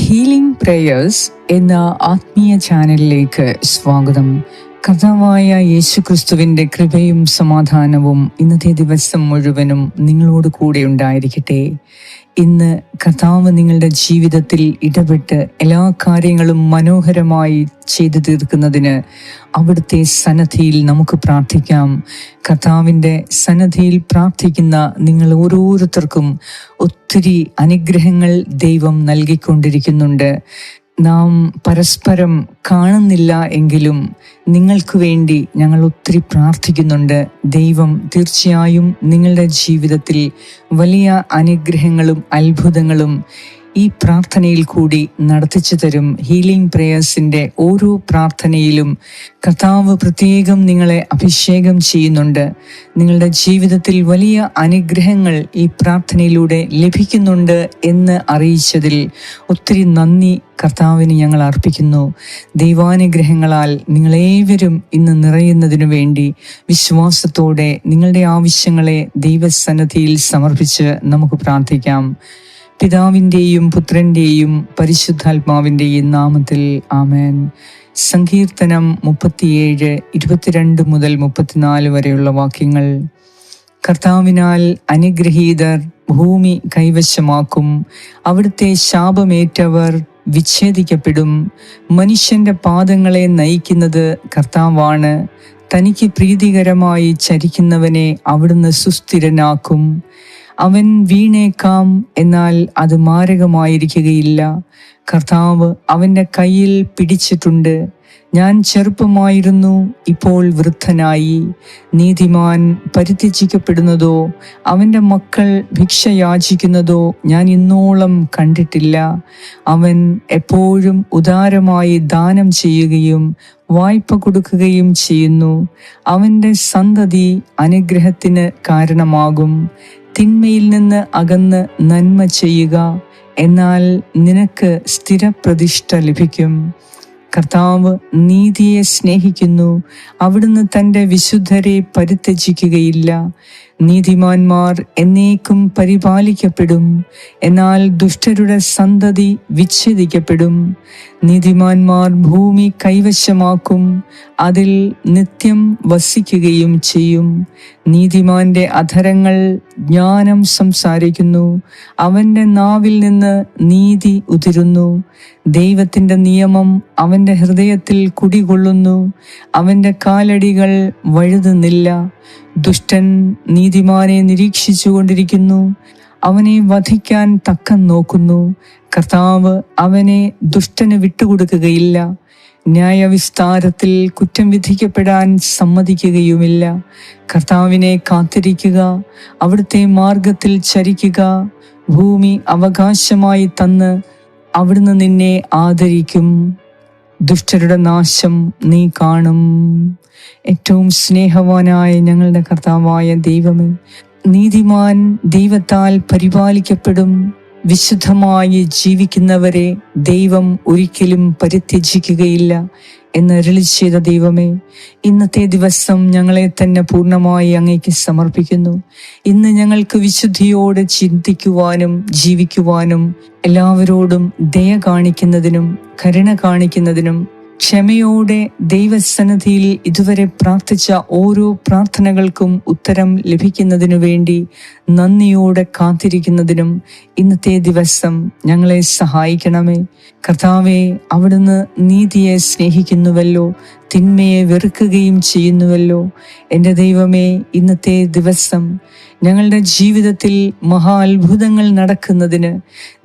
Healing prayers എന്ന ആത്മീയ ചാനലിലേക്ക് സ്വാഗതം. കർത്താവായ യേശുക്രിസ്തുവിന്റെ കൃപയും സമാധാനവും ഇന്നത്തെ ദിവസം മുഴുവനും നിങ്ങളോട് കൂടെ ഉണ്ടായിരിക്കട്ടെ. ഇന്ന് കർത്താവ് നിങ്ങളുടെ ജീവിതത്തിൽ ഇടപെട്ട് എല്ലാ കാര്യങ്ങളും മനോഹരമായി ചെയ്തു തീർക്കുന്നതിന് അവിടുത്തെ സന്നദ്ധിയിൽ നമുക്ക് പ്രാർത്ഥിക്കാം. കർത്താവിന്റെ സന്നദ്ധിയിൽ പ്രാർത്ഥിക്കുന്ന നിങ്ങൾ ഓരോരുത്തർക്കും ഒത്തിരി അനുഗ്രഹങ്ങൾ ദൈവം നൽകിക്കൊണ്ടിരിക്കുന്നുണ്ട്. നാം പരസ്പരം കാണുന്നില്ല എങ്കിലും നിങ്ങൾക്ക് വേണ്ടി ഞങ്ങൾ ഒത്തിരി പ്രാർത്ഥിക്കുന്നുണ്ട്. ദൈവം തീർച്ചയായും നിങ്ങളുടെ ജീവിതത്തിൽ വലിയ അനുഗ്രഹങ്ങളും അത്ഭുതങ്ങളും ഈ പ്രാർത്ഥനയിൽ കൂടി നടത്തിച്ചു തരും ഹീലിംഗ് പ്രേയേഴ്സിന്റെ ഓരോ പ്രാർത്ഥനയിലും കർത്താവ് പ്രത്യേകം നിങ്ങളെ അഭിഷേകം ചെയ്യുന്നുണ്ട്. നിങ്ങളുടെ ജീവിതത്തിൽ വലിയ അനുഗ്രഹങ്ങൾ ഈ പ്രാർത്ഥനയിലൂടെ ലഭിക്കുന്നുണ്ട് എന്ന് അറിയിച്ചതിൽ ഒത്തിരി നന്ദി കർത്താവിന് ഞങ്ങൾ അർപ്പിക്കുന്നു. ദൈവാനുഗ്രഹങ്ങളാൽ നിങ്ങളേവരും ഇന്ന് നിറയുന്നതിനു വേണ്ടി വിശ്വാസത്തോടെ നിങ്ങളുടെ ആവശ്യങ്ങളെ ദൈവസന്നദ്ധിയിൽ സമർപ്പിച്ച് നമുക്ക് പ്രാർത്ഥിക്കാം. പിതാവിന്റെയും പുത്രന്റെയും പരിശുദ്ധാത്മാവിന്റെയും നാമത്തിൽ ആമേൻ. സങ്കീർത്തനം മുപ്പത്തിയേഴ് ഇരുപത്തിരണ്ട് മുതൽ മുപ്പത്തിനാല് വരെയുള്ള വാക്യങ്ങൾ. കർത്താവിനാൽ അനുഗ്രഹീതർ ഭൂമി കൈവശമാക്കും. അവിടുത്തെ ശാപമേറ്റവർ വിച്ഛേദിക്കപ്പെടും. മനുഷ്യന്റെ പാദങ്ങളെ നയിക്കുന്നത് കർത്താവാണ്. തനിക്ക് പ്രീതികരമായി ചരിക്കുന്നവനെ അവിടുന്ന് സുസ്ഥിരനാക്കും. അവൻ വീണേക്കാം എന്നാൽ അത് മാരകമായിരിക്കുകയില്ല. കർത്താവ് അവന്റെ കയ്യിൽ പിടിച്ചിട്ടുണ്ട്. ഞാൻ ചെറുപ്പമായിരുന്നു ഇപ്പോൾ വൃദ്ധനായി. നീതിമാൻ പരിത്യജിക്കപ്പെടുന്നതോ അവന്റെ മക്കൾ ഭിക്ഷ യാചിക്കുന്നതോ ഞാൻ ഇന്നോളം കണ്ടിട്ടില്ല. അവൻ എപ്പോഴും ഉദാരമായി ദാനം ചെയ്യുകയും വായ്പ കൊടുക്കുകയും ചെയ്യുന്നു. അവന്റെ സന്തതി അനുഗ്രഹത്തിന് കാരണമാകും. തിന്മയിൽ നിന്ന് അകന്ന് നന്മ ചെയ്യുക എന്നാൽ നിനക്ക് സ്ഥിരപ്രതിഷ്ഠ ലഭിക്കും. കർത്താവ് നീതിയെ സ്നേഹിക്കുന്നു. അവിടുന്ന് തന്റെ വിശുദ്ധരെ പരിത്യജിക്കുകയില്ല. നീതിമാന്മാർ എന്നേക്കും പരിപാലിക്കപ്പെടും. എന്നാൽ ദുഷ്ടരുടെ സന്തതി വിച്ഛേദിക്കപ്പെടും. നീതിമാന്മാർ ഭൂമി കൈവശമാക്കും. അതിൽ നിത്യം വസിക്കുകയും ചെയ്യും. നീതിമാന്റെ അധരങ്ങൾ ജ്ഞാനം സംസാരിക്കുന്നു. അവന്റെ നാവിൽ നിന്ന് നീതി ഉതിരുന്നു. ദൈവത്തിന്റെ നിയമം അവന്റെ ഹൃദയത്തിൽ കുടികൊള്ളുന്നു. അവന്റെ കാലടികൾ വഴുതുന്നില്ല. ദുഷ്ടൻ നീതിമാനെ നിരീക്ഷിച്ചു കൊണ്ടിരിക്കുന്നു അവനെ വധിക്കാൻ തക്കം നോക്കുന്നു. കർത്താവ് അവനെ ദുഷ്ടന് വിട്ടുകൊടുക്കുകയില്ല. ന്യായവിസ്താരത്തിൽ കുറ്റം വിധിക്കപ്പെടാൻ സമ്മതിക്കുകയുമില്ല. കർത്താവിനെ കാത്തിരിക്കുക അവിടുത്തെ മാർഗത്തിൽ ചരിക്കുക ഭൂമി അവകാശമായി തന്ന് അവിടുന്ന് നിന്നെ ആദരിക്കും. ദുഷ്ടരുടെ നാശം നീ കാണും. ഏറ്റവും സ്നേഹവാനായ ഞങ്ങളുടെ കർത്താവായ ദൈവമേ നീതിമാൻ ദൈവത്താൽ പരിപാലിക്കപ്പെടും. വിശുദ്ധമായി ജീവിക്കുന്നവരെ ദൈവം ഒരിക്കലും പരിത്യജിക്കുകയില്ല. എന്ന് അരുളി ചെയ്ത ദൈവമേ ഇന്നത്തെ ദിവസം ഞങ്ങളെ തന്നെ പൂർണമായി അങ്ങേക്ക് സമർപ്പിക്കുന്നു. ഇന്ന് ഞങ്ങൾക്ക് വിശുദ്ധിയോടെ ചിന്തിക്കുവാനും ജീവിക്കുവാനും എല്ലാവരോടും ദയ കാണിക്കുന്നതിനും കരുണ കാണിക്കുന്നതിനും ക്ഷമയോടെ ദൈവസന്നിധിയിൽ ഇതുവരെ പ്രാർത്ഥിച്ച ഓരോ പ്രാർത്ഥനകൾക്കും ഉത്തരം ലഭിക്കുന്നതിനു വേണ്ടി നന്ദിയോടെ കാത്തിരിക്കുന്നതിനും ഇന്നത്തെ ദിവസം ഞങ്ങളെ സഹായിക്കണമേ. കർത്താവെ അവിടുന്ന് നീതിയെ സ്നേഹിക്കുന്നുവല്ലോ. തിന്മയെ വെറുക്കുകയും ചെയ്യുന്നുവല്ലോ. എന്റെ ദൈവമേ ഇന്നത്തെ ദിവസം ഞങ്ങളുടെ ജീവിതത്തിൽ മഹാ അത്ഭുതങ്ങൾ നടക്കുന്നതിന്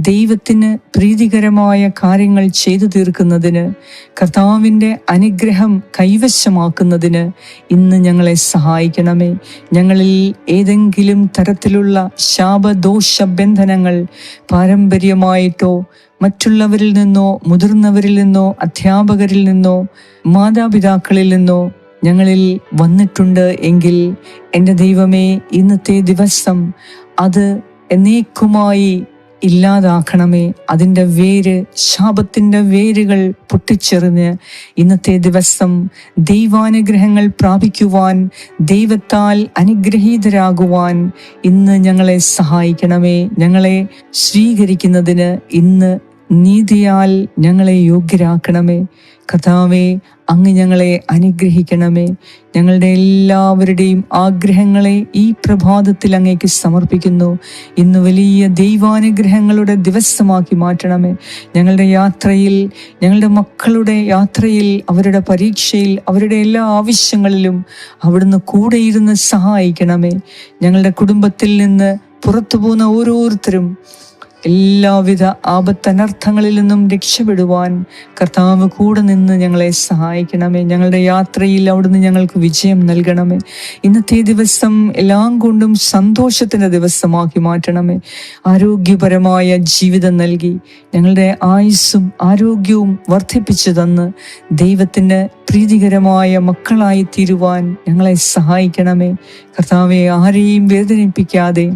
ദൈവത്തിന് പ്രീതികരമായ കാര്യങ്ങൾ ചെയ്തു തീർക്കുന്നതിന് കർത്താവിന്റെ അനുഗ്രഹം കൈവശമാക്കുന്നതിന് ഇന്ന് ഞങ്ങളെ സഹായിക്കണമേ. ഞങ്ങളിൽ ഏതെങ്കിലും തരത്തിലുള്ള ശാപദോഷ ബന്ധനങ്ങൾ പാരമ്പര്യമായിട്ടോ മറ്റുള്ളവരിൽ നിന്നോ മുതിർന്നവരിൽ നിന്നോ അധ്യാപകരിൽ നിന്നോ മാതാപിതാക്കളിൽ നിന്നോ ഞങ്ങളിൽ വന്നിട്ടുണ്ട് എങ്കിൽ എന്റെ ദൈവമേ ഇന്നത്തെ ദിവസം അത് എന്നേക്കുമായി ഇല്ലാതാക്കണമേ. അതിന്റെ വേര് ശാപത്തിന്റെ വേരുകൾ പൊട്ടിച്ചെറിഞ്ഞ് ഇന്നത്തെ ദിവസം ദൈവാനുഗ്രഹങ്ങൾ പ്രാപിക്കുവാൻ ദൈവത്താൽ അനുഗ്രഹീതരാകുവാൻ ഇന്ന് ഞങ്ങളെ സഹായിക്കണമേ. ഞങ്ങളെ സ്വീകരിക്കുന്നതിന് ഇന്ന് നീതിയാൽ ഞങ്ങളെ യോഗ്യരാക്കണമേ. കഥാവെ അങ്ങ് ഞങ്ങളെ അനുഗ്രഹിക്കണമേ. ഞങ്ങളുടെ എല്ലാവരുടെയും ആഗ്രഹങ്ങളെ ഈ പ്രഭാതത്തിൽ അങ്ങേക്ക് സമർപ്പിക്കുന്നു. ഇന്ന് വലിയ ദൈവാനുഗ്രഹങ്ങളുടെ ദിവസമാക്കി മാറ്റണമേ. ഞങ്ങളുടെ യാത്രയിൽ ഞങ്ങളുടെ മക്കളുടെ യാത്രയിൽ അവരുടെ പരീക്ഷയിൽ അവരുടെ എല്ലാ ആവശ്യങ്ങളിലും അവിടുന്ന് കൂടെ ഇരുന്ന് സഹായിക്കണമേ. ഞങ്ങളുടെ കുടുംബത്തിൽ നിന്ന് പുറത്തു പോകുന്ന ഓരോരുത്തരും എല്ലാവിധ ആപത്തനർത്ഥങ്ങളിൽ നിന്നും രക്ഷപ്പെടുവാൻ കർത്താവ് കൂടെ നിന്ന് ഞങ്ങളെ സഹായിക്കണമേ. ഞങ്ങളുടെ യാത്രയിൽ അവിടുന്ന് ഞങ്ങൾക്ക് വിജയം നൽകണമേ. ഇന്നത്തെ ദിവസം എല്ലാം കൊണ്ടും സന്തോഷത്തിന്റെ ദിവസമാക്കി മാറ്റണമേ. ആരോഗ്യപരമായ ജീവിതം നൽകി ഞങ്ങളുടെ ആയുസ്സും ആരോഗ്യവും വർദ്ധിപ്പിച്ചു തന്ന് ദൈവത്തിന് പ്രീതികരമായ മക്കളായി തീരുവാൻ ഞങ്ങളെ സഹായിക്കണമേ. കർത്താവെ ആരെയും വേദനിപ്പിക്കാതെ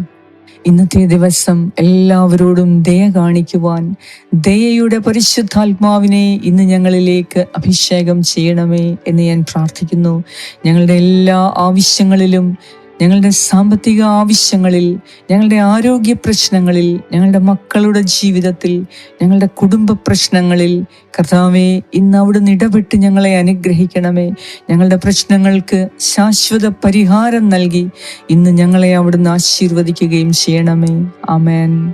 ഇന്നത്തെ ദിവസം എല്ലാവരോടും ദയ കാണിക്കുവാൻ ദയയുടെ പരിശുദ്ധാത്മാവിനെ ഇന്ന് ഞങ്ങളിലേക്ക് അഭിഷേകം ചെയ്യണമേ എന്ന് ഞാൻ പ്രാർത്ഥിക്കുന്നു. ഞങ്ങളുടെ എല്ലാ ആവശ്യങ്ങളിലും ഞങ്ങളുടെ സാമ്പത്തിക ആവശ്യങ്ങളിൽ ഞങ്ങളുടെ ആരോഗ്യ പ്രശ്നങ്ങളിൽ ഞങ്ങളുടെ മക്കളുടെ ജീവിതത്തിൽ ഞങ്ങളുടെ കുടുംബ പ്രശ്നങ്ങളിൽ കർത്താവെ ഇന്ന് അവിടുന്ന് ഇടപെട്ട് ഞങ്ങളെ അനുഗ്രഹിക്കണമേ. ഞങ്ങളുടെ പ്രശ്നങ്ങൾക്ക് ശാശ്വത പരിഹാരം നൽകി ഇന്ന് ഞങ്ങളെ അവിടുന്ന് ആശീർവദിക്കുകയും ചെയ്യണമേ. ആമേൻ.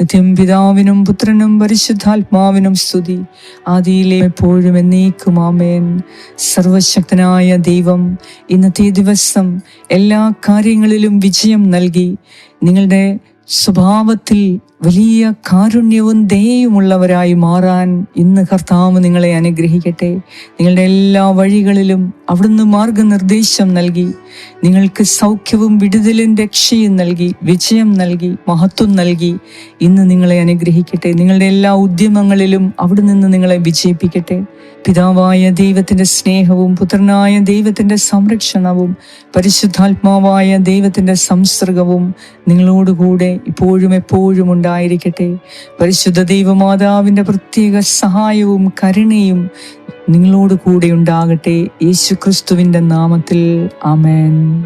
നിത്യം പിതാവിനും പുത്രനും പരിശുദ്ധാത്മാവിനും സ്തുതി. ആദിയിലെ എപ്പോഴും എന്നേക്കും ആമേൻ. സർവശക്തനായ ദൈവം ഇന്നത്തെ ദിവസം എല്ലാ കാര്യങ്ങളിലും വിജയം നൽകി. നിങ്ങളുടെ സ്വഭാവത്തിൽ വലിയ കാരുണ്യവും ദയയുമുള്ളവരായി മാറാൻ ഇന്ന് കർത്താവ് നിങ്ങളെ അനുഗ്രഹിക്കട്ടെ. നിങ്ങളുടെ എല്ലാ വഴികളിലും അവിടുന്ന് മാർഗനിർദ്ദേശം നൽകി. നിങ്ങൾക്ക് സൗഖ്യവും വിടുതലും രക്ഷയും നൽകി വിജയം നൽകി മഹത്വം നൽകി ഇന്ന് നിങ്ങളെ അനുഗ്രഹിക്കട്ടെ. നിങ്ങളുടെ എല്ലാ ഉദ്യമങ്ങളിലും അവിടെ നിന്ന് നിങ്ങളെ വിജയിപ്പിക്കട്ടെ. പിതാവായ ദൈവത്തിന്റെ സ്നേഹവും പുത്രനായ ദൈവത്തിന്റെ സംരക്ഷണവും പരിശുദ്ധാത്മാവായ ദൈവത്തിന്റെ സംസർഗവും നിങ്ങളോടുകൂടെ ഇപ്പോഴും എപ്പോഴും ഉണ്ടായിരിക്കട്ടെ പരിശുദ്ധ ദൈവമാതാവിന്റെ പ്രത്യേക സഹായവും കരുണയും നിങ്ങളോട് കൂടെ ഉണ്ടാകട്ടെ. യേശു ക്രിസ്തുവിന്റെ നാമത്തിൽ. ആമേൻ.